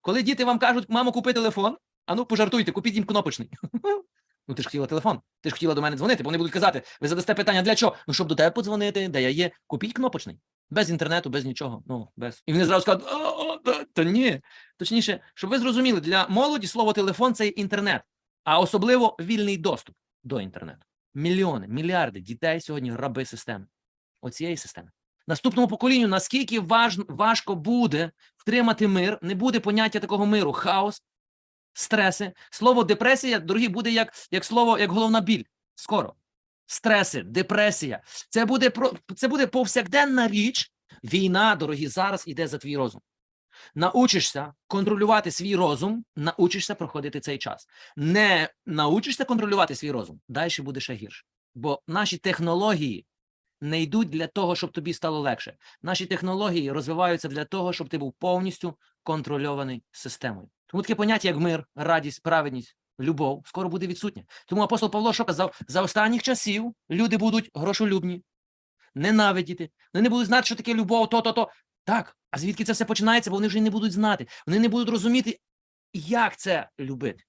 Коли діти вам кажуть, мамо, купи телефон, а ну пожартуйте, купіть їм кнопочний. Ну, ти ж хотіла телефон, ти ж хотіла до мене дзвонити, бо вони будуть казати, ви задасте питання, для чого? Ну, щоб до тебе подзвонити, де я є, купіть кнопочний. Без інтернету, без нічого. Ну, без. І вони зразу скажуть, «А, а, та, та ні. Точніше, щоб ви зрозуміли, для молоді слово телефон це інтернет, а особливо вільний доступ до інтернету. Мільйони, мільярди дітей сьогодні раби системи. Оцієї системи. Наступному поколінню, наскільки важ, важко буде втримати мир, не буде поняття такого миру, хаос, стреси. Слово депресія, дорогі, буде як, як слово, як головна біль. Скоро. Стреси, депресія. Це буде це буде повсякденна річ. Війна, дорогі, зараз іде за твій розум. Научишся контролювати свій розум, научишся проходити цей час. Не научишся контролювати свій розум, далі буде ще гірше. Бо наші технології не йдуть для того, щоб тобі стало легше. Наші технології розвиваються для того, щоб ти був повністю контрольований системою. Тому таке поняття, як мир, радість, праведність, любов, скоро буде відсутнє. Тому апостол Павло що казав? За останніх часів люди будуть грошолюбні, ненавидіти, вони не будуть знати, що таке любов, то, то, то. Так, а звідки це все починається? Бо вони вже не будуть знати. Вони не будуть розуміти, як це любити.